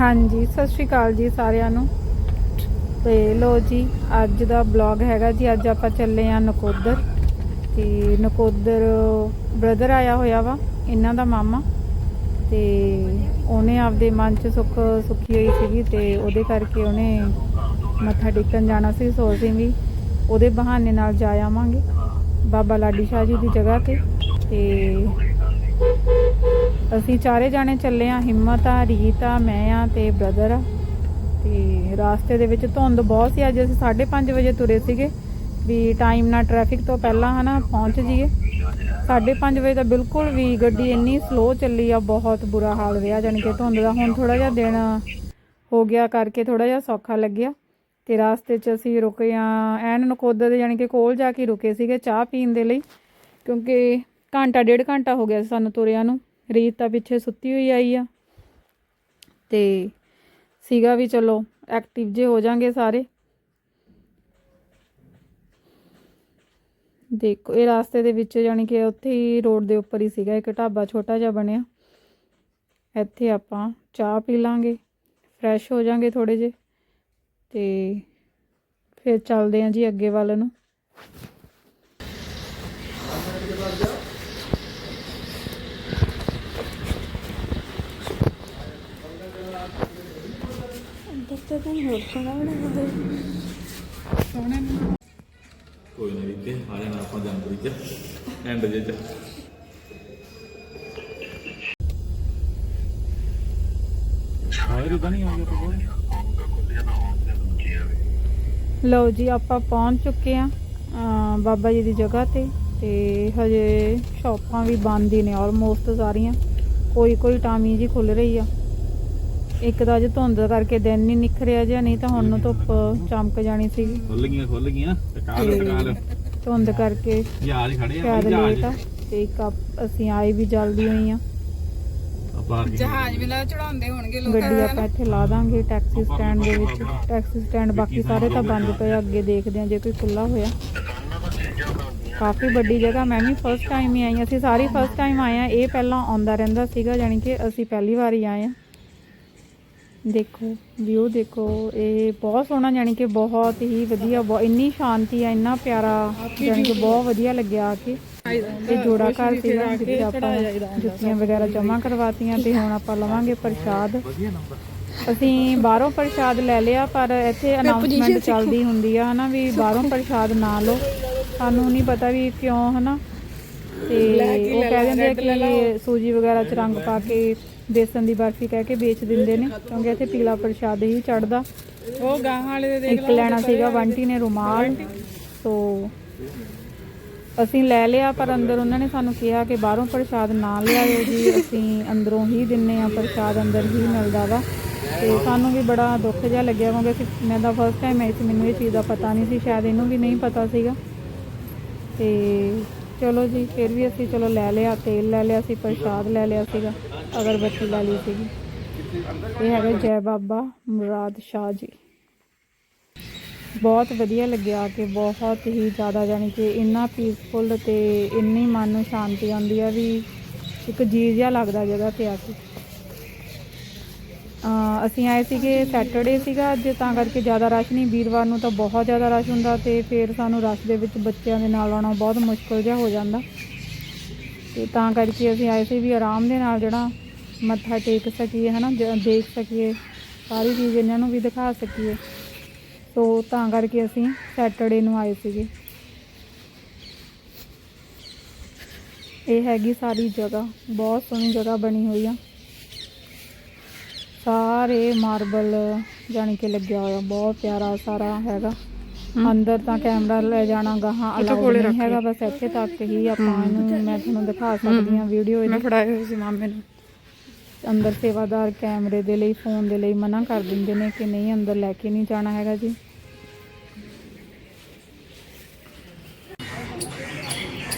ਹਾਂਜੀ, ਸਤਿ ਸ਼੍ਰੀ ਅਕਾਲ ਜੀ ਸਾਰਿਆਂ ਨੂੰ। ਤੇ ਲੋ ਜੀ, ਅੱਜ ਦਾ ਬਲੌਗ ਹੈਗਾ ਜੀ, ਅੱਜ ਆਪਾਂ ਚੱਲੇ ਆ ਨਕੋਦਰ। ਤੇ ਨਕੋਦਰ ਬ੍ਰਦਰ ਆਇਆ ਹੋਇਆ ਵਾ, ਇਹਨਾਂ ਦਾ ਮਾਮਾ। ਤੇ ਉਹਨੇ ਆਪਦੇ ਮਨ ਚ ਸੁੱਖ, ਸੁੱਖੀ ਹੋਈ ਸੀਗੀ ਤੇ ਉਹਦੇ ਕਰਕੇ ਉਹਨੇ ਮੱਥਾ ਟੇਕਣ ਜਾਣਾ ਸੀ ਸੋ ਅਸੀਂ ਵੀ ਉਹਦੇ ਬਹਾਨੇ ਨਾਲ ਜਾ ਆਵਾਂਗੇ। ਬਾਬਾ ਲਾਡੀ ਸ਼ਾਹ ਜੀ ਦੀ ਜਗ੍ਹਾ ਤੇ। ਤੇ ਅਸੀਂ ਚਾਰੇ ਜਾਣੇ ਚੱਲੇ ਆ, ਹਿੰਮਤ ਆ, ਰੀਤ ਆ, ਮੈਂ ਆ ਤੇ ਬ੍ਰਦਰ ਆ। ਤੇ ਰਾਸਤੇ ਦੇ ਵਿੱਚ ਧੁੰਦ ਬਹੁਤ ਸੀ, ਅੱਜ ਅਸੀਂ 5:30 ਵਜੇ ਤੁਰੇ ਸੀਗੇ ਵੀ ਟਾਈਮ ਨਾਲ ਟ੍ਰੈਫਿਕ ਤੋਂ ਪਹਿਲਾਂ ਹਨਾ ਪਹੁੰਚ ਜੀਏ 5:30 ਵਜੇ ਤਾਂ ਬਿਲਕੁਲ ਵੀ ਗੱਡੀ ਇੰਨੀ ਸਲੋ ਚੱਲੀ ਆ, ਬਹੁਤ ਬੁਰਾ ਹਾਲ ਰਿਹਾ ਜਾਣੀ ਕਿ ਧੁੰਦ ਦਾ। ਹੁਣ ਥੋੜਾ ਜਿਹਾ ਦਿਨ ਹੋ ਗਿਆ ਕਰਕੇ ਥੋੜਾ ਜਿਹਾ ਸੌਖਾ ਲੱਗਿਆ ਤੇ ਰਾਸਤੇ 'ਚ ਅਸੀਂ ਰੁਕੇ ਆ, ਐਨ ਨਕੋਦਰ ਦੇ ਜਾਣੀ ਕਿ ਕੋਲ ਜਾ ਕੇ ਰੁਕੇ ਸੀਗੇ ਚਾਹ ਪੀਣ ਦੇ ਲਈ, ਕਿਉਂਕਿ ਘੰਟਾ, ਡੇਢ ਘੰਟਾ ਹੋ ਗਿਆ ਸੀ ਸਾਨੂੰ ਤੁਰਿਆਂ ਨੂੰ। ਰੀਤ ਤਾਂ ਪਿੱਛੇ ਸੁੱਤੀ ਹੋਈ ਆਈ ਆ। ਤੇ ਸੀਗਾ ਵੀ ਚਲੋ ਐਕਟਿਵ ਜੇ ਹੋ ਜਾਾਂਗੇ ਸਾਰੇ। ਦੇਖੋ, ਇਹ ਰਾਸਤੇ ਦੇ ਵਿੱਚ ਜਾਣੀ ਕਿ ਉੱਥੇ ਹੀ ਰੋਡ ਦੇ ਉੱਪਰ ਹੀ ਸੀਗਾ, ਇੱਕ ਢਾਬਾ ਛੋਟਾ ਜਿਹਾ ਬਣਿਆ। ਇੱਥੇ ਆਪਾਂ ਚਾਹ ਪੀ ਲਾਂਗੇ ਫਰੈਸ਼ ਹੋ ਜਾਾਂਗੇ ਥੋੜੇ ਜੇ ਤੇ ਫਿਰ ਚੱਲਦੇ ਆਂ ਜੀ ਅੱਗੇ ਵੱਲ ਨੂੰ। ਦੇਖਤੇ ਤਾਂ ਹੋਰ ਸੋਹਣਾ ਬਣਾਇਆ ਹੋਇਆ ਸੋਹਣੇ ਨੂੰ ਕੋਈ ਨਹੀਂ ਰਿੱਤੇ ਆ ਜਾਣਾ ਆਪਾਂ ਜਨਵਰੀ ਚ ਐਂਡ ਜੇ ਚ। ਸ਼ਾਇਰ ਤਾਂ ਨਹੀਂ ਆ ਗਿਆ ਤੂੰ ਲਓ ਜੀ ਆਪਾਂ ਪਹੁੰਚ ਚੁੱਕੇ ਆ ਬਾਬਾ ਜੀ ਦੀ ਜਗ੍ਹਾ ਤੇ ਤੇ ਹਜੇ ਸ਼ਾਪਾਂ ਵੀ ਬੰਦ ਹੀ ਨੇ ਆਲਮੋਸਟ ਸਾਰੀਆਂ। ਕੋਈ ਕੋਈ ਟਾਮੀ ਜੀ ਖੁੱਲ ਰਹੀ ਆ। ਇੱਕ ਤਾਂ ਅੱਜ ਧੁੰਦ ਕਰਕੇ ਦਿਨ ਨਹੀਂ ਨਿਖਰਿਆ ਜਿਆ ਨਹੀਂ ਤਾਂ ਹੁਣ ਨੂੰ ਧੁੱਪ ਚਮਕ ਜਾਣੀ ਸੀਗੀ ਖੁੱਲ ਗਈਆਂ ਖੁੱਲ ਗਈਆਂ। ਟਕਾਲ ਟਕਾਲ। ਧੁੰਦ ਕਰਕੇ ਜਹਾਜ਼ ਖੜੇ ਆ ਜਹਾਜ਼। ਤੇ। ਇੱਕ ਅਸੀਂ ਆਏ ਵੀ ਜਲਦੀ ਹੋਈ ਆ। ਆਪਾਂ ਜਹਾਜ਼ ਵੇਲਾ ਚੜਾਉਂਦੇ ਹੋਣਗੇ ਲੋਕ ਗੱਡੀ ਆਪਾਂ ਇੱਥੇ ਲਾ ਦਾਂਗੇ ਟੈਕਸੀ ਸਟੈਂਡ ਦੇ ਵਿੱਚ। ਟੈਕਸੀ ਸਟੈਂਡ ਬਾਕੀ ਸਾਰੇ ਤਾਂ ਬੰਦ ਪਏ ਅੱਗੇ ਦੇਖਦੇ ਆ ਜੇ ਕੋਈ ਖੁੱਲਾ ਹੋਇਆ। ਕਾਫੀ ਵੱਡੀ ਜਗ੍ਹਾ ਮੈਂ ਵੀ ਫਸਟ ਟਾਈਮ ਹੀ ਆਈ ਅਸੀਂ ਸਾਰੇ ਫਸਟ ਟਾਈਮ ਆਏ ਆ ਇਹ ਪਹਿਲਾਂ ਆਉਂਦਾ ਰਹਿੰਦਾ ਸੀਗਾ ਯਾਨੀ ਕਿ ਅਸੀਂ ਪਹਿਲੀ ਵਾਰ ਹੀ ਆਏ ਆ। ਦੇਖੋ ਵਿਊ ਦੇਖੋ ਇਹ ਬਹੁਤ ਸੋਹਣਾ ਯਾਨੀ ਕਿ ਬਹੁਤ ਹੀ ਵਧੀਆ ਬਹੁਤ ਇੰਨੀ ਸ਼ਾਂਤੀ ਆ ਇੰਨਾ ਪਿਆਰਾ ਯਾਨੀ ਕਿ ਬਹੁਤ ਵਧੀਆ ਲੱਗਿਆ ਆ ਕੇ। ਇਹ ਜੋੜਾ ਘਰ ਸੀਗਾ ਜਿੱਥੇ ਆਪਾਂ ਜੁੱਤੀਆਂ ਵਗੈਰਾ ਜਮ੍ਹਾਂ ਕਰਵਾਤੀਆਂ ਤੇ ਹੁਣ ਆਪਾਂ ਲਵਾਂਗੇ ਪ੍ਰਸ਼ਾਦ। ਅਸੀਂ ਬਾਹਰੋਂ ਪ੍ਰਸ਼ਾਦ ਲੈ ਲਿਆ ਪਰ ਇੱਥੇ ਅਨਾਉਂਸਮੈਂਟ ਚੱਲਦੀ ਹੁੰਦੀ ਆ ਹਨਾ ਵੀ ਬਾਹਰੋਂ ਪ੍ਰਸ਼ਾਦ ਨਾ ਲਓ। ਸਾਨੂੰ ਨਹੀਂ ਪਤਾ ਵੀ ਕਿਉਂ ਹਨਾ। ਤੇ ਉਹ ਕਹਿ ਦਿੰਦੇ ਕਿ ਸੂਜੀ ਵਗੈਰਾ ਚ ਰੰਗ ਪਾ ਕੇ ਬੇਸਨ ਦੀ ਬਰਫੀ ਕਹਿ ਕੇ ਵੇਚ ਦਿੰਦੇ ਨੇ ਕਿਉਂਕਿ ਇੱਥੇ ਪੀਲਾ ਪ੍ਰਸ਼ਾਦ ਹੀ ਚੜਦਾ ਉਹ ਗਾਹਾਂ ਵਾਲੇ ਦੇ ਇੱਕ ਲੈਣਾ ਸੀਗਾ ਬੰਟੀ ਨੇ ਰੁਮਾਲ। ਸੋ ਅਸੀਂ ਲੈ ਲਿਆ ਪਰ ਅੰਦਰ ਉਹਨਾਂ ਨੇ ਸਾਨੂੰ ਕਿਹਾ ਕਿ ਬਾਹਰੋਂ ਪ੍ਰਸ਼ਾਦ ਨਾ ਲਿਆਇਓ ਜੀ ਅਸੀਂ ਅੰਦਰੋਂ ਹੀ ਦਿੰਨੇ ਆ ਪ੍ਰਸ਼ਾਦ ਅੰਦਰ ਹੀ ਮਿਲਦਾ ਵਾ। ਤੇ ਸਾਨੂੰ ਵੀ ਬੜਾ ਦੁੱਖ ਜਿਹਾ ਲੱਗਿਆ ਕਿਉਂਕਿ ਮੈਂ ਤਾਂ ਫਸਟ ਟਾਈਮ ਆਈ ਸੀ ਮੈਨੂੰ ਇਹ ਚੀਜ਼ ਦਾ ਪਤਾ ਨਹੀਂ ਸੀ ਸ਼ਾਇਦ ਇਹਨੂੰ ਵੀ ਨਹੀਂ ਪਤਾ ਸੀਗਾ। ਤੇ ਚਲੋ ਜੀ ਫਿਰ ਵੀ ਅਸੀਂ ਚਲੋ ਲੈ ਲਿਆ ਤੇਲ ਲੈ ਲਿਆ ਸੀ ਪ੍ਰਸ਼ਾਦ ਲੈ ਲਿਆ ਸੀਗਾ। ਅਗਰਬੱਤੀ ਲਾ ਲਈ ਸੀਗੀ। ਇਹ ਹੈਗਾ ਜੈ ਬਾਬਾ ਮੁਰਾਦ ਸ਼ਾਹ ਜੀ। ਬਹੁਤ ਵਧੀਆ ਲੱਗਿਆ ਕਿ ਬਹੁਤ ਹੀ ਜ਼ਿਆਦਾ ਜਾਣੀ ਕਿ ਇੰਨਾ ਪੀਸਫੁਲ ਤੇ ਇੰਨੀ ਮਨ ਨੂੰ ਸ਼ਾਂਤੀ ਆਉਂਦੀ ਆ ਵੀ ਇੱਕ ਜੀ ਜਿਹਾ ਲੱਗਦਾ ਜਗ੍ਹਾ ਤੇ ਆ ਕੇ ਅਸੀਂ ਆਏ ਸੀਗੇ ਸੈਟਰਡੇ ਸੀਗਾ ਅੱਜ, ਤਾਂ ਕਰਕੇ ਜ਼ਿਆਦਾ ਰਸ਼ ਨਹੀਂ। ਵੀਰਵਾਰ ਨੂੰ ਤਾਂ ਬਹੁਤ ਜ਼ਿਆਦਾ ਰਸ਼ ਹੁੰਦਾ ਤੇ ਫਿਰ ਸਾਨੂੰ ਰਸ਼ ਦੇ ਵਿੱਚ ਬੱਚਿਆਂ ਦੇ ਨਾਲ ਆਉਣਾ ਬਹੁਤ ਮੁਸ਼ਕਲ ਜਿਹਾ ਹੋ ਜਾਂਦਾ। ਤੇ ਤਾਂ ਕਰਕੇ ਅਸੀਂ ਆਏ ਸੀ ਵੀ ਆਰਾਮ ਦੇ ਨਾਲ ਜਿਹੜਾ ਮੱਥਾ ਟੇਕ ਸਕੀਏ ਹਨਾ ਦੇਖ ਸਕੀਏ ਸਾਰੀ ਚੀਜ਼ ਇਹਨਾਂ ਨੂੰ ਵੀ ਦਿਖਾ ਸਕੀਏ। ਸੋ ਤਾਂ ਕਰਕੇ ਅਸੀਂ ਸੈਟਰਡੇ ਨੂੰ ਆਏ ਸੀਗੇ। ਇਹ ਹੈਗੀ ਸਾਰੀ ਜਗ੍ਹਾ ਬਹੁਤ ਸੋਹਣੀ ਜਗ੍ਹਾ ਬਣੀ ਹੋਈ ਆ। ਸਾਰੇ ਮਾਰਬਲ ਜਾਣੀ ਕਿ ਲੱਗਿਆ ਹੋਇਆ ਬਹੁਤ ਪਿਆਰਾ ਸਾਰਾ ਹੈਗਾ। ਅੰਦਰ ਤਾਂ ਕੈਮਰਾ ਲੈ ਜਾਣਾ ਗਾਹਾਂ ਅਲਾਉਡ ਨਹੀਂ ਹੈਗਾ ਬਸ ਇੱਥੇ ਤੱਕ ਹੀ ਆਪਾਂ ਇਹਨੂੰ ਮੈਂ ਤੁਹਾਨੂੰ ਦਿਖਾ ਸਕਦੀ ਹਾਂ ਵੀਡੀਓ ਮੈਂ ਇਹਦੀ। ਫੜਾਏ ਹੋਏ ਸੀ ਮਾਮੇ ਨੂੰ। ਅੰਦਰ ਸੇਵਾਦਾਰ ਕੈਮਰੇ ਦੇ ਲਈ ਫੋਨ ਦੇ ਲਈ ਮਨਾ ਕਰ ਦਿੰਦੇ ਨੇ ਕਿ ਨਹੀਂ ਅੰਦਰ ਲੈ ਕੇ ਨਹੀਂ ਜਾਣਾ ਹੈਗਾ ਜੀ।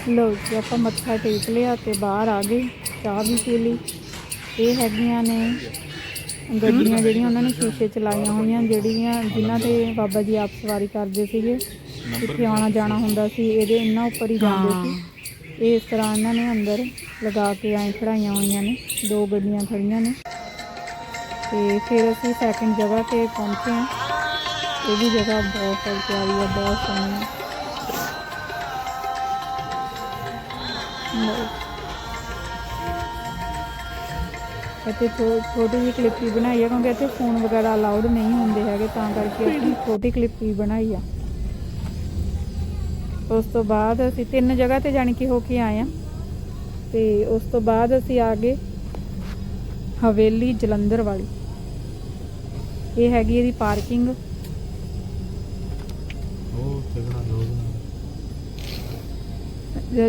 ਲੋ ਜੀ ਆਪਾਂ ਮੱਥਾ ਟੇਕ ਲਿਆ ਤੇ ਬਾਹਰ ਆ ਗਏ ਚਾਹ ਵੀ ਪੀ ਲਈ। ਇਹ ਹੈਗੀਆਂ ਨੇ ਗੱਡੀਆਂ ਜਿਹੜੀਆਂ ਉਹਨਾਂ ਨੇ ਸ਼ੀਸ਼ੇ ਚ ਲਾਈਆਂ ਹੋਈਆਂ ਜਿਹੜੀਆਂ ਜਿਨ੍ਹਾਂ ਤੇ ਬਾਬਾ ਜੀ ਆਪ ਸਵਾਰੀ ਕਰਦੇ ਸੀਗੇ। ਜਿੱਥੇ ਆਉਣਾ ਜਾਣਾ ਹੁੰਦਾ ਸੀ ਇਹਦੇ ਇੰਨਾ ਉੱਪਰ ਹੀ ਜਾਂਦੇ ਸੀ। ਇਹ ਇਸ ਤਰ੍ਹਾਂ ਇਹਨਾਂ ਨੇ ਅੰਦਰ ਲਗਾ ਕੇ ਐਂ ਖੜਾਈਆਂ ਹੋਈਆਂ ਨੇ ਦੋ ਗੱਡੀਆਂ ਖੜੀਆਂ ਨੇ। ਤੇ ਫਿਰ ਅਸੀਂ ਸੈਕਿੰਡ ਜਗ੍ਹਾ ਤੇ ਪਹੁੰਚੇ ਹਾਂ। ਇਹ ਵੀ ਜਗ੍ਹਾ ਬਹੁਤ ਪਿਆਰੀ ਹੈ ਬਹੁਤ ਸੋਹਣੀ ਹੈ। ਇੱਥੇ ਛੋਟੀ ਜਿਹੀ ਕਲਿੱਪ ਵੀ ਬਣਾਈ ਹੈ ਕਿਉਂਕਿ ਇੱਥੇ ਫੋਨ ਵਗੈਰਾ ਅਲਾਉਡ ਨਹੀਂ ਹੁੰਦੇ ਹੈਗੇ ਤਾਂ ਕਰਕੇ ਅਸੀਂ ਛੋਟੀ ਕਲਿੱਪ ਵੀ ਬਣਾਈ ਆ। ਉਸ ਤੋਂ ਬਾਅਦ ਅਸੀਂ ਤਿੰਨ ਜਗ੍ਹਾ ਤੇ ਜਾਣੀ ਕਿ ਹੋ ਕੇ ਆਏ ਆ ਤੇ ਉਸ ਤੋਂ ਬਾਅਦ ਅਸੀਂ ਆ ਗਏ ਹਵੇਲੀ ਜਲੰਧਰ ਵਾਲੀ। ਇਹ ਹੈਗੀ ਇਹਦੀ ਪਾਰਕਿੰਗ।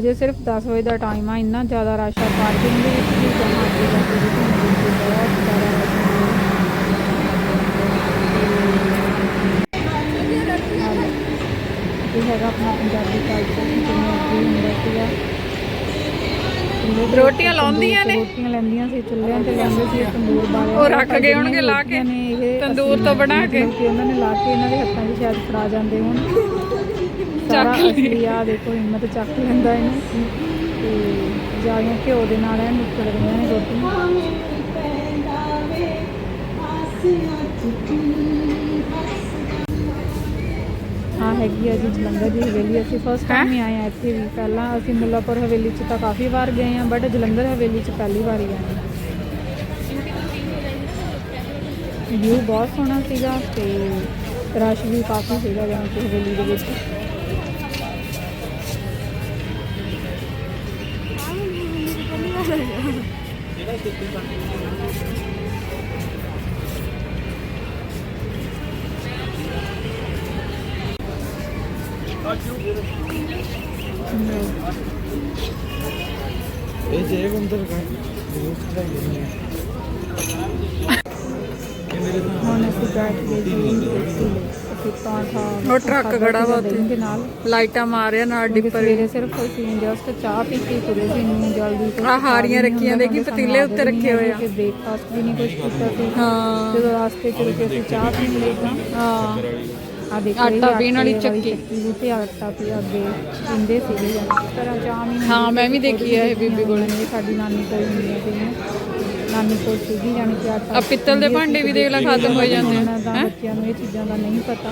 ਜੇ ਸਿਰਫ 10 ਵਜੇ ਦਾ ਟਾਈਮ ਆ ਇੰਨਾ ਜ਼ਿਆਦਾ ਰਸ਼ ਆ। ਪਾਰਕਿੰਗ ਦੇ ਵਿੱਚ ਵੀ ਜਮਾ ਹੈ ਇਹ ਹੈਗਾ ਆਪਣਾ ਪੰਜਾਬੀ ਕਲਚਰ ਜਿਵੇਂ ਅੱਗੇ ਹੁੰਦਾ ਸੀਗਾ। ਰੋਟੀਆਂ ਲਾਉਂਦੀਆਂ ਨੇ? ਰੋਟੀਆਂ ਲੈਂਦੀਆਂ ਸੀ ਚੁੱਲ੍ਹਿਆਂ ਤੇ ਲੈਂਦੇ ਸੀ ਤੰਦੂਰ ਬਾਲੇ ਉਹ ਰੱਖ ਗਏ ਹੋਣਗੇ ਲਾ ਕੇ, ਤੰਦੂਰ ਤੋਂ ਬਣਾ ਕੇ। ਕਿ ਉਹਨਾਂ ਨੇ ਲਾ ਕੇ ਇਹਨਾਂ ਦੇ ਹੱਥਾਂ 'ਚ ਸ਼ਾਇਦ ਫੜਾ ਜਾਂਦੇ ਹੋਣ। ਚੱਕ ਲਈ। ਆ ਦੇਖੋ ਹਿੰਮਤ ਚੱਕ ਲੈਂਦਾ ਇਹਨੂੰ। ਤੇ ਜਾਲੀਆਂ ਘਿਓ ਦੇ ਨਾਲ ਐ ਨਿਕਲ ਰਹੀਆਂ ਨੇ ਰੋਟੀਆਂ ਹਾਂ, ਹੈਗੀ ਆ ਜੀ, ਜਲੰਧਰ ਦੀ ਹਵੇਲੀ। ਅਸੀਂ ਫਸਟ ਟਾਈਮ ਹੀ ਆਏ ਆ ਇੱਥੇ ਵੀ। ਪਹਿਲਾਂ ਅਸੀਂ ਮੁੱਲਾਪੁਰ ਹਵੇਲੀ 'ਚ ਤਾਂ ਕਾਫੀ ਵਾਰ ਗਏ ਆ ਬਟ ਜਲੰਧਰ ਹਵੇਲੀ 'ਚ ਪਹਿਲੀ ਵਾਰ ਹੀ ਆਏ ਵਿਊ ਬਹੁਤ ਸੋਹਣਾ ਸੀਗਾ ਤੇ ਰਸ਼ ਵੀ ਕਾਫੀ ਸੀਗਾ ਜਾਨ ਕਿ ਹਵੇਲੀ ਦੇ ਵਿੱਚ। ਇਹ ਜੇ ਅੰਦਰ ਕਰ ਹੁਣ ਅਸੀਂ ਬੈਠ ਗਏ ਜੀ ਅਸੀਂ ਪਰਾਂਠਾ ਉਹ ਟਰੱਕ ਖਾਧਾ ਖੜਾ ਵਾ ਦਹੀਂ ਦੇ ਨਾਲ। ਲਾਈਟਾਂ ਮਾਰਿਆ ਨਾਲ ਕਿਉਂਕਿ ਡਿੱਪਰ। ਸਵੇਰੇ ਸਿਰਫ ਅਸੀਂ ਜਸਟ ਚਾਹ ਪੀ ਕੇ ਤੁਰੇ ਸੀ ਇੰਨੀ ਜਲਦੀ ਤੋਂ ਆਹ ਹਾਰੀਆਂ ਰੱਖੀਆਂ ਦੇਖੀ ਪਤੀਲੇ ਉੱਤੇ ਰੱਖੇ ਹੋਏ ਆ। ਕਿ ਬ੍ਰੇਕਫਾਸਟ ਵੀ ਨਹੀਂ ਕੁਝ ਕੀਤਾ ਸੀ। ਹਾਂ। ਜਦੋਂ ਰਾਸਤੇ ਚ ਰੁਕੇ ਅਸੀਂ ਚਾਹ ਪੀਣ ਲਈ ਤਾਂ। ਹਾਂ। ਆ ਦੇਖੋ ਆਟਾ ਪੀਣ ਵਾਲੀ ਚੱਕੀ। ਤੇ ਆਟਾ ਪੀ ਅੱਗੇ ਪੀਂਦੇ ਸੀਗੇ। ਜਾਂ ਇਸ ਤਰ੍ਹਾਂ ਚਾਹ ਵੀ ਹਾਂ, ਮੈਂ ਵੀ ਦੇਖੀ ਆ ਇਹ ਬੀਬੀ ਕੋਲ। ਸਾਡੀ ਨਾਨੀ ਕੋਲ ਹੁੰਦੀਆਂ ਸੀ ਨਾਨੀ ਕੋਲ ਸੀਗੀ ਜਾਣੀ ਕਿ ਆਟਾ ਆ ਪਿੱਤਲ ਦੇ ਭਾਂਡੇ ਵੀ ਸੀ, ਦੇਖ ਲੈ ਖਤਮ ਹੋਈ ਜਾਂਦੇ ਤਾਂ ਬੱਚਿਆਂ ਨੂੰ ਇਹ ਚੀਜ਼ਾਂ ਦਾ ਨਹੀਂ ਪਤਾ।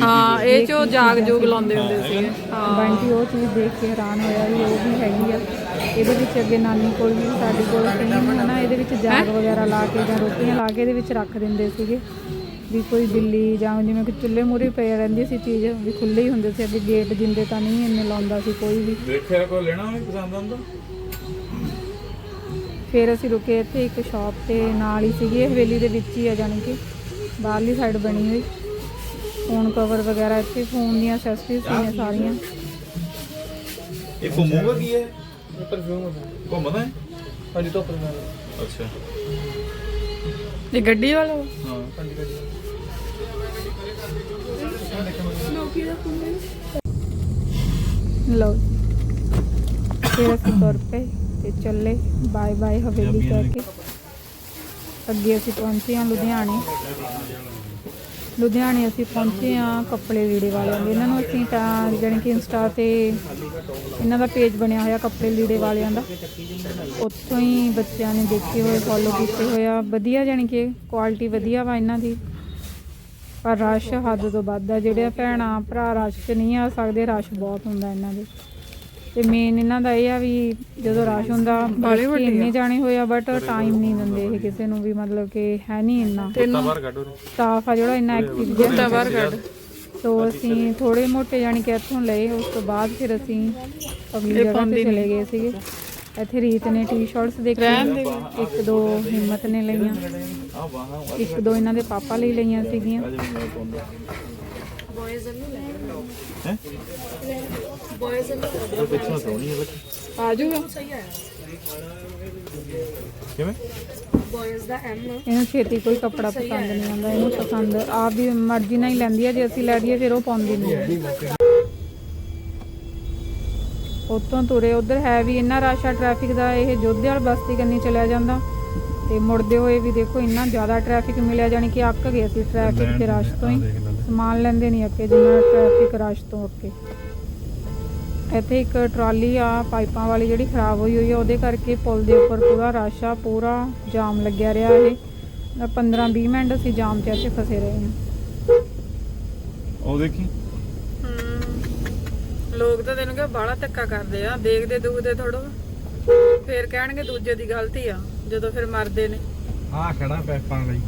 ਹਾਂ ਇਹ ਚੋ ਜਾਗ ਜੂਗ ਲਾਉਂਦੇ ਹੁੰਦੇ ਸੀ ਹਾਂ। ਬੰਟੀ ਉਹ ਚੀਜ਼ ਦੇਖ ਕੇ ਹੈਰਾਨ ਹੋਇਆ ਵੀ ਉਹ ਵੀ ਹੈਗੀ ਆ। ਇਹਦੇ ਵਿੱਚ ਅੱਗੇ ਨਾਨੀ ਕੋਲ ਵੀ ਸਾਡੇ ਕੋਲ ਸੇਮ ਹਨਾ ਇਹਦੇ ਵਿੱਚ ਜਾਗ ਵਗੈਰਾ ਲਾ ਕੇ ਜਾਂ ਰੋਟੀਆਂ ਲਾ ਕੇ ਇਹਦੇ ਵਿੱਚ ਰੱਖ ਦਿੰਦੇ ਸੀਗੇ। ਵੀ ਕੋਈ ਬਿੱਲੀ ਜਾਂ ਜਿਵੇਂ ਕਿ ਚੁੱਲ੍ਹੇ ਮੂਰੇ ਪਈ ਰਹਿੰਦੀ ਸੀ ਚੀਜ਼ ਵੀ ਖੁੱਲੇ ਹੀ ਹੁੰਦੇ ਸੀ ਅੱਗੇ ਗੇਟ ਜਿੰਦੇ ਤਾਂ ਨਹੀਂ ਇੰਨੇ ਲਾਉਂਦਾ ਸੀ ਕੋਈ ਵੀ। ਦੇਖਿਆ ਕੋਈ ਲੈਣਾ ਵੀ ਪਸੰਦ ਆਉਂਦਾ? ਫਿਰ ਅਸੀਂ ਰੁਕੇ ਇੱਥੇ ਇੱਕ ਸ਼ਾਪ ਤੇ ਨਾਲ ਹੀ ਸੀਗੀ ਹਵੇਲੀ ਦੇ ਵਿੱਚ ਹੀ ਆ ਜਾਣੀ ਕਿ ਬਾਹਰਲੀ ਸਾਈਡ ਬਣੀ ਹੋਈ। ਫੋਨ ਕਵਰ ਵਗੈਰਾ ਇੱਥੇ ਫੋਨ ਦੀਆਂ ਐਕਸੈਸਰੀਜ਼ ਨੇ ਸਾਰੀਆਂ। ਇਹ ਘੁੰਮੂਗਾ ਕੀ ਹੈ ਘੁੰਮਦਾ ਹੈ? ਹਾਂਜੀ ਦੇ ਨਾਲ। ਅੱਛਾ। ਇਹ ਗੱਡੀ ਵਾਲਾ? ਹਾਂ। ਲਓ ਫਿਰ ਅਸੀਂ ਤੁਰ ਪਏ ਤੇ ਚੱਲੇ। ਬਾਏ ਬਾਏ ਹਵੇਲੀ ਕਹਿ ਕੇ। ਅੱਗੇ ਅਸੀਂ ਪਹੁੰਚੇ ਹਾਂ ਲੁਧਿਆਣੇ। ਲੁਧਿਆਣੇ ਅਸੀਂ ਪਹੁੰਚੇ ਹਾਂ ਕੱਪੜੇ ਲੀੜੇ ਵਾਲਿਆਂ ਦੇ। ਇਹਨਾਂ ਨੂੰ ਅਸੀਂ ਤਾਂ ਜਾਣੀ ਕਿ ਇੰਸਟਾ ਤੇ ਇਹਨਾਂ ਦਾ ਪੇਜ ਬਣਿਆ ਹੋਇਆ ਕੱਪੜੇ ਲੀੜੇ ਵਾਲਿਆਂ ਦਾ। ਉੱਥੋਂ ਹੀ ਬੱਚਿਆਂ ਨੇ ਦੇਖੇ ਹੋਏ ਫੋਲੋ ਕੀਤੇ ਹੋਏ ਆ। ਵਧੀਆ ਜਾਣੀ ਕਿ ਕੁਆਲਿਟੀ ਵਧੀਆ ਵਾ ਇਹਨਾਂ ਦੀ। ਪਰ ਰਸ਼ ਹੱਦ ਤੋਂ ਵੱਧ ਆ ਜਿਹੜੇ ਭੈਣਾਂ ਭਰਾ ਰਸ਼ 'ਚ ਨਹੀਂ ਆ ਸਕਦੇ ਰਸ਼ ਬਹੁਤ ਹੁੰਦਾ ਇਹਨਾਂ ਦੇ। ਤੇ ਮੇਨ ਇਹਨਾਂ ਦਾ ਇਹ ਆ ਵੀ ਜਦੋਂ ਰਸ਼ ਹੁੰਦਾ ਬਾਹਲੇ ਬਾਕੀ ਵੱਡੇ ਇੰਨੇ। ਜਾਣੇ ਹੋਏ ਆ ਬਟ ਟਾਈਮ ਨਹੀਂ ਦਿੰਦੇ ਇਹ ਕਿਸੇ ਨੂੰ ਵੀ ਮਤਲਬ ਕਿ ਹੈ ਨਹੀਂ ਇੰਨਾ। ਸਟਾਫ ਆ ਜਿਹੜਾ ਇੰਨਾ ਐਕਟਿਵ ਗੁੱਤਾ ਬਾਹਰ ਕੱਢ। ਸੋ ਅਸੀਂ ਥੋੜੇ ਮੋਟੇ ਜਾਣੀ ਕਿ ਇੱਥੋਂ ਲਏ ਉਸ ਤੋਂ ਬਾਅਦ ਫਿਰ ਅਸੀਂ ਅਗਲੀ ਜਗ੍ਹਾ ਤੇ ਚਲੇ ਗਏ ਸੀਗੇ। ਇੱਥੇ ਰੀਤ ਨੇ ਟੀ-ਸ਼ਰਟਸ ਦੇਖੇ ਰਹਿਣ ਦੇ ਇੱਕ ਦੋ ਹਿੰਮਤ ਨੇ ਲਈਆਂ ਆ ਇੱਕ ਦੋ ਇਹਨਾਂ ਦੇ ਪਾਪਾ ਲਈ ਲਈਆਂ ਸੀਗੀਆਂ। ਅੱਜ ਮੈਂ ਪਾਉਂਦਾ ਹੈ ਉਹ ਪਿੱਛੋਂ ਸੋਹਣੀ ਹੈ ਲੱਗੀ ਆ ਜਾਊਗਾ ਕਿਵੇਂ? ਇਹਨੂੰ ਛੇਤੀ ਕੋਈ ਕੱਪੜਾ ਪਸੰਦ ਨਹੀਂ ਆਉਂਦਾ ਇਹਨੂੰ ਪਸੰਦ ਆਪ ਦੀ ਮਰਜ਼ੀ ਨਾਲ ਹੀ ਲੈਂਦੀ ਹੈ ਜੇ ਅਸੀਂ ਲੈ ਦਈਏ ਫਿਰ ਉਹ ਪਾਉਂਦੀ ਨਹੀਂ। ਉੱਤੋਂ ਤੁਰੇ ਉਧਰ ਹੈ ਵੀ ਇੰਨਾ ਰਸ਼ ਆ ਟ੍ਰੈਫਿਕ ਦਾ ਇਹ ਜੋਧੇ ਵਾਲ ਬਸਤੀ ਕੰਨੀ ਚਲਿਆ ਜਾਂਦਾ। ਤੇ ਮੁੜਦੇ ਹੋਏ ਵੀ ਦੇਖੋ ਇੰਨਾ ਜ਼ਿਆਦਾ ਟ੍ਰੈਫਿਕ ਮਿਲਿਆ ਜਾਣੀ ਕਿ ਅੱਕ ਗਏ ਸੀ ਟ੍ਰੈਫਿਕ ਤੇ ਰਸ਼ ਤੋਂ ਹੀ। ਸਮਾਨ ਲੈਂਦੇ ਨਹੀਂ ਅੱਕੇ ਜਿੰਨਾ ਟ੍ਰੈਫਿਕ ਰਸ਼ ਤੋਂ ਅੱਕੇ। ਇੱਥੇ ਇੱਕ ਟਰਾਲੀ ਆ ਪਾਈਪਾਂ ਵਾਲੀ ਜਿਹੜੀ ਖਰਾਬ ਹੋਈ ਹੋਈ ਆ ਉਹਦੇ ਕਰਕੇ ਪੁਲ ਦੇ ਉੱਪਰ ਪੂਰਾ ਰਸ਼ ਆ ਪੂਰਾ ਜਾਮ ਲੱਗਿਆ ਰਿਹਾ ਇਹ। 15 20 ਮਿੰਟ ਅਸੀਂ ਜਾਮ 'ਚ ਇੱਥੇ ਫਸੇ ਰਹੇ ਹਾਂ। ਉਹ ਦੇਖੀ? ਲੋਕ ਤਾਂ ਤੈਨੂੰ ਕਿਹਾ ਬਾਹਲਾ ਧੱਕਾ ਕਰਦੇ ਆ ਦੇਖਦੇ ਦੁਖਦੇ ਥੋੜੋ ਫੇਰ ਕਹਿਣਗੇ ਦੂਜੇ ਦੀ ਗਲਤੀ ਆ ਜਦੋਂ ਫਿਰ ਮਰਦੇ ਨੇ। ਆ ਖੜਾ ਪੈਪਾਂ ਲਈ।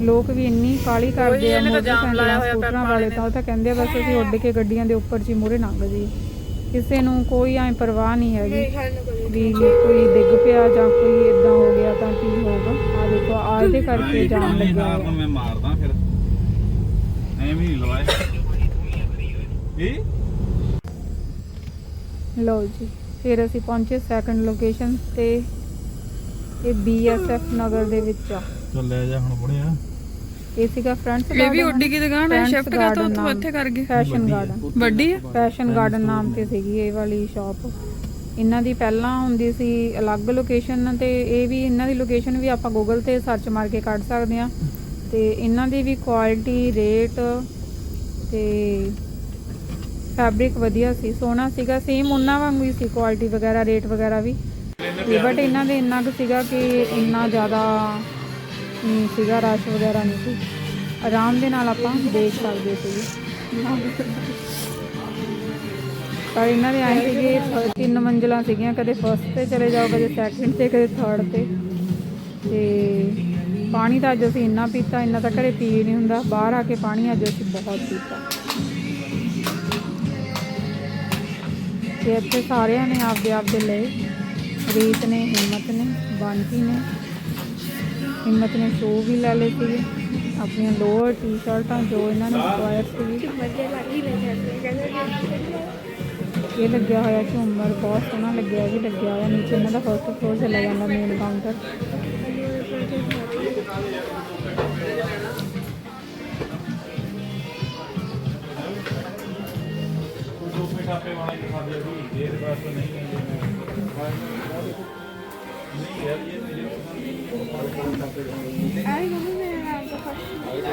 ਲੋਕ ਵੀ ਇੰਨੀ ਕਾਲੀ ਕਰਦੇ ਆ ਇਹਨੇ ਤਾਂ ਜਾਮ ਮੋਟਰਸਾਈਕਲਾਂ, ਲਾਇਆ ਹੋਇਆ ਸਕੂਟਰਾਂ ਪੈਪਾਂ ਵਾਲੇ ਤਾਂ ਉਹ ਤਾਂ ਕਹਿੰਦੇ ਬਸ ਅਸੀਂ ਉੱਡ ਕੇ ਗੱਡੀਆਂ ਦੇ ਉੱਪਰ 'ਚ ਹੀ ਮੂਹਰੇ ਲੰਘ ਜੀ ਕਿਸੇ ਨੂੰ ਕੋਈ ਐ ਪਰਵਾਹ ਨਹੀਂ ਹੈਗੀ। ਵੀ ਕੋਈ ਡਿੱਗ ਪਿਆ ਜਾਂ ਕੋਈ ਇਦਾਂ ਹੋ ਗਿਆ ਤਾਂ ਕੀ ਹੋਊਗਾ? ਆ ਦੇਖੋ ਆ ਇਹਦੇ ਕਰਕੇ ਜਾਮ ਲੱਗਿਆ ਮੈਂ ਮਾਰਦਾ ਫਿਰ। ਐਵੇਂ ਨਹੀਂ ਲਵਾਏ ਇਹ ਲਓ ਜੀ ਫਿਰ ਅਸੀਂ ਪਹੁੰਚੇ ਸੈਕੰਡ ਲੋਕੇਸ਼ਨ ਤੇ ਇਹ ਬੀਐਸਐਫ ਨਗਰ ਦੇ ਵਿੱਚ ਆ। ਚੱਲ ਲੈ ਜਾ ਹੁਣ ਬੁੜਿਆ। ਇਹ ਸੀਗਾ ਫਰੰਟ ਇਹ ਵੀ ਉੱਡੀ ਕੀ ਦੁਕਾਨ ਹੈ ਸ਼ਿਫਟ ਕਰ ਤੋ ਤੂੰ ਇੱਥੇ ਕਰ ਗਏ। ਫੈਸ਼ਨ ਗਾਰਡਨ ਵੱਡੀ ਆ? ਫੈਸ਼ਨ ਗਾਰਡਨ ਨਾਮ ਤੇ ਸੀਗੀ ਇਹ ਵਾਲੀ ਸ਼ਾਪ ਇਹਨਾਂ ਦੀ ਪਹਿਲਾਂ ਹੁੰਦੀ ਸੀ ਅਲੱਗ ਲੋਕੇਸ਼ਨ ਤੇ ਇਹ ਵੀ ਇਹਨਾਂ ਦੀ ਲੋਕੇਸ਼ਨ ਵੀ ਆਪਾਂ ਗੂਗਲ ਤੇ ਸਰਚ ਮਾਰ ਕੇ ਕੱਢ ਸਕਦੇ ਆ ਤੇ ਇਹਨਾਂ ਦੀ ਵੀ ਕੁਆਲਿਟੀ ਰੇਟ ਤੇ ਫੈਬਰਿਕ ਵਧੀਆ ਸੀ, ਸੋਹਣਾ ਸੀਗਾ ਸੇਮ ਉਹਨਾਂ ਵਾਂਗੂ ਹੀ ਸੀ ਕੁਆਲਿਟੀ ਵਗੈਰਾ ਰੇਟ ਵਗੈਰਾ ਵੀ। ਬਟ ਇਹਨਾਂ ਦੇ ਇੰਨਾ ਕੁ ਸੀਗਾ ਕਿ ਇੰਨਾ ਜ਼ਿਆਦਾ ਨਹੀਂ ਸੀਗਾ ਰਸ਼ ਵਗੈਰਾ ਨਹੀਂ ਸੀ। ਆਰਾਮ ਦੇ ਨਾਲ ਆਪਾਂ ਦੇਖ ਸਕਦੇ ਸੀਗੇ ਪਰ ਇਹਨਾਂ ਦੇ ਆਏ ਸੀਗੇ ਤਿੰਨ ਮੰਜ਼ਲਾਂ ਸੀਗੀਆਂ, ਕਦੇ ਫਸਟ ਤੇ ਚਲੇ ਜਾਓ, ਕਦੇ ਸੈਕਿੰਡ ਤੇ, ਕਦੇ ਥਰਡ ਤੇ। ਤੇ ਪਾਣੀ ਤਾਂ ਅੱਜ ਅਸੀਂ ਇੰਨਾ ਪੀਤਾ, ਇੰਨਾ ਤਾਂ ਘਰੇ ਪੀ ਨਹੀਂ ਹੁੰਦਾ। ਬਾਹਰ ਆ ਕੇ ਪਾਣੀ ਅੱਜ ਅਸੀਂ ਬਹੁਤ ਪੀਤਾ। ਤੇ ਇੱਥੇ ਸਾਰਿਆਂ ਨੇ ਆਪਦੇ ਆਪਦੇ ਲਏ। ਰੀਤ ਨੇ, ਹਿੰਮਤ ਨੇ ਬਾਂਟੀ ਨੇ। ਹਿੰਮਤ ਨੇ ਸ਼ੋ ਵੀ ਲੈ ਲਏ ਸੀਗੇ। ਆਪਣੀਆਂ ਲੋਅਰ ਟੀ-ਸ਼ਰਟਾਂ ਜੋ ਇਹਨਾਂ ਨੇ ਰਿਕੁਆਇਰ ਸੀ ਇਹ ਲੱਗਿਆ ਹੋਇਆ ਝੂਮਰ ਬਹੁਤ ਸੋਹਣਾ ਲੱਗਿਆ, ਇਹ ਵੀ ਲੱਗਿਆ ਹੋਇਆ, ਨੀਚੇ ਇਹਨਾਂ ਦਾ ਫਸਟ ਫਲੋਰ ਚਲਾ ਜਾਂਦਾ main counter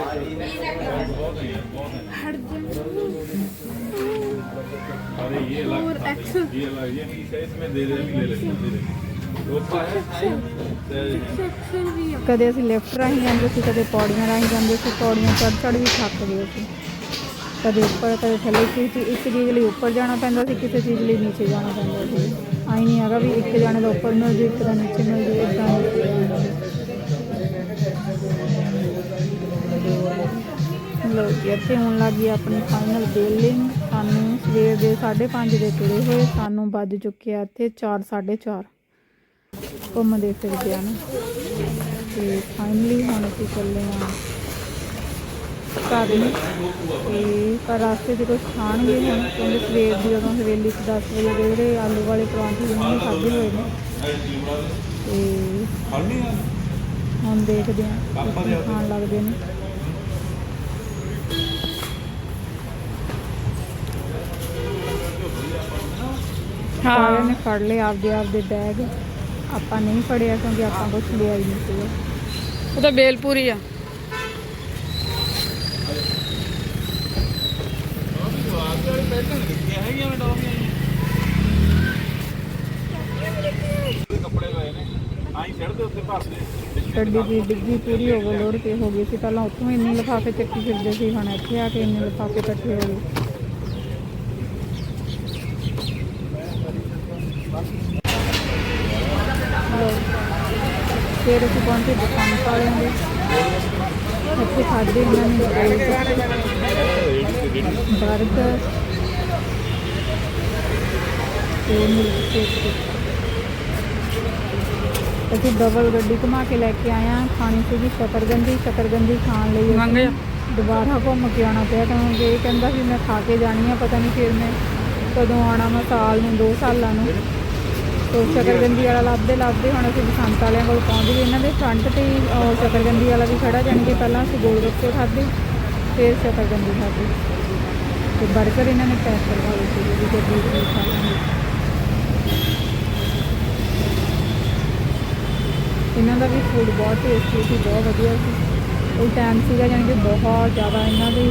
ਬਹੁਤ ਹੈ ਬਹੁਤ ਹੈ ਹਟ ਜਾ अरे ये अलग और था, एक्सल। ये अलग ये नहीं है इसमें दे दे भी ले लेते दे दे वो तो है ਸੈਕਸ਼ਨ ਵੀ ਆ ਕਦੇ ਅਸੀਂ ਲਿਫਟ ਰਾਹੀਂ ਜਾਂਦੇ ਸੀ ਕਦੇ ਪੌੜੀਆਂ ਰਾਹੀਂ ਜਾਂਦੇ ਸੀ ਪੌੜੀਆਂ ਚੜ੍ਹ ਚੜ੍ਹ ਵੀ ਥੱਕ ਗਏ ਸੀ ਕਦੇ ਉੱਪਰ, ਕਦੇ ਥੱਲੇ ਕਿਸੇ ਇੱਕ ਚੀਜ਼ ਲਈ ਉੱਪਰ ਜਾਣਾ ਪੈਂਦਾ ਸੀ, ਕਿਸੇ ਚੀਜ਼ ਲਈ ਨੀਚੇ ਜਾਣਾ ਪੈਂਦਾ ਸੀ। ਆਈ ਨਹੀਂ ਹੈਗਾ ਵੀ ਇੱਕ ਜਾਣੇ ਦਾ ਉੱਪਰ ਮਿਲ ਜੇ, ਇੱਕ ਦਾ ਨੀਚੇ ਮਿਲ ਜੇ ਇਦਾਂ ਲੋ ਇੱਥੇ ਹੋਣ ਲੱਗੀ ਆਪਣੀ ਫਾਈਨਲ ਬਿਲਿੰਗ ਸਾਨੂੰ ਸਵੇਰ ਦੇ 5:30 ਦੇ ਤੁਰੇ ਹੋਏ, ਸਾਨੂੰ ਵੱਜ ਚੁੱਕਿਆ ਆ ਇੱਥੇ 4 4:30 ਘੁੰਮਦੇ ਫਿਰਦੇ ਆ ਨਾ ਤੇ ਫਾਈਨਲੀ ਹੁਣ ਅਸੀਂ ਚੱਲੇ ਆ ਘਰ ਨੂੰ ਤੇ ਪਰ ਰਾਸਤੇ ਕੁਝ ਖਾਣਗੇ ਹੁਣ ਕਿਉਂਕਿ ਸਵੇਰ ਦੀ ਜਦੋਂ ਹਵੇਲੀ 'ਚ 10 ਵਜੇ ਦੇ ਜਿਹੜੇ ਆਲੂ ਵਾਲੇ ਪਰੌਂਠੇ ਉਹਨਾਂ ਨੇ ਖਾਧੇ ਹੋਏ ਨੇ। ਤੇ ਹੁਣ ਦੇਖਦੇ ਆ ਕੀ ਖਾਣ ਲੱਗਦੇ ਨੇ। ਸਾਰਿਆਂ ਨੇ ਫੜ ਲਏ ਆਪਦੇ ਆਪਦੇ ਬੈਗ। ਆਪਾਂ ਨਹੀਂ ਫੜਿਆ ਕਿਉਂਕਿ ਆਪਾਂ ਕੁਝ ਲਿਆ ਹੀ ਨਹੀਂ ਸੀਗਾ। ਉਹ ਤਾਂ ਬੇਲਪੂਰੀ ਆ। ਕੱਪੜੇ ਲਏ ਨੇ ਆਈ ਸਿਰ ਦੇ ਉੱਤੇ ਭਰ ਗੱਡੀ ਦੀ ਡਿੱਗੀ ਪੂਰੀ ਓਵਰਲੋਡ ਤੇ ਹੋ ਗਈ ਸੀ ਪਹਿਲਾਂ ਉੱਥੋਂ ਇੰਨੇ ਲਿਫਾਫੇ ਚੱਕੀ ਫਿਰਦੇ ਸੀ, ਹੁਣ ਇੱਥੇ ਆ ਕੇ ਇੰਨੇ ਲਿਫਾਫੇ ਇਕੱਠੇ ਹੋ ਗਏ ਲਓ। ਫਿਰ ਅਸੀਂ ਪਹੁੰਚੇ ਦੁਕਾਨ ਵਾਲਿਆਂ ਦੇ ਇੱਥੇ ਖਾਦੇ ਇਹਨਾਂ ਨੇ ਬਰਗਰ ਤੇ ਮਿਲਕ ਸ਼ੇਕ ਅਸੀਂ ਡਬਲ ਗੱਡੀ ਘੁਮਾ ਕੇ ਲੈ ਕੇ ਹਾਂ। ਖਾਣੀ ਸੀਗੀ ਸ਼ਕਰਗੰਦੀ ਸ਼ਕਰਗੰਦੀ ਖਾਣ ਲਈ ਮੰਗ। ਦੁਬਾਰਾ ਘੁੰਮ ਕੇ ਆਉਣਾ ਪਿਆ ਕਿਉਂਕਿ ਇਹ ਕਹਿੰਦਾ ਵੀ ਮੈਂ ਖਾ ਕੇ ਜਾਣੀ ਆ ਪਤਾ ਨਹੀਂ ਫਿਰ ਮੈਂ ਕਦੋਂ ਆਉਣਾ ਮੈਂ ਸਾਲ ਨੂੰ 2 ਸਾਲਾਂ ਨੂੰ। ਤੋ ਸ਼ਕਰਗੰਦੀ ਵਾਲਾ ਲੱਭਦੇ ਲੱਭਦੇ ਹੁਣ ਅਸੀਂ ਬਸੰਤ ਵਾਲਿਆਂ ਕੋਲ ਪਹੁੰਚ ਗਏ। ਇਹਨਾਂ ਦੇ ਫਰੰਟ ਤੇ ਹੀ ਸ਼ਕਰਗੰਦੀ ਵਾਲਾ ਵੀ ਖੜਾ ਜਾਣੀ ਕਿ ਪਹਿਲਾਂ ਅਸੀਂ ਗੋਲ ਗੱਪੇ ਖਾਧੇ ਫਿਰ ਸ਼ਕਰਗੰਦੀ ਖਾਧੀ। ਤੇ 버ਗਰ ਇਹਨਾਂ ਨੇ ਪੈਕ ਕਰਵਾ ਲਏ ਸੀ ਵੀ ਗੱਡੀ ਵਿੱਚ ਖਾ ਲਾਂਗੇ ਇਹਨਾਂ ਦਾ ਵੀ ਫੂਡ ਬਹੁਤ ਟੇਸਟੀ ਸੀ, ਬਹੁਤ ਵਧੀਆ ਸੀ। ਉਹ ਟਾਈਮ ਸੀਗਾ, ਜਾਣੀ ਕਿ ਬਹੁਤ ਜ਼ਿਆਦਾ ਇਹਨਾਂ ਦੇ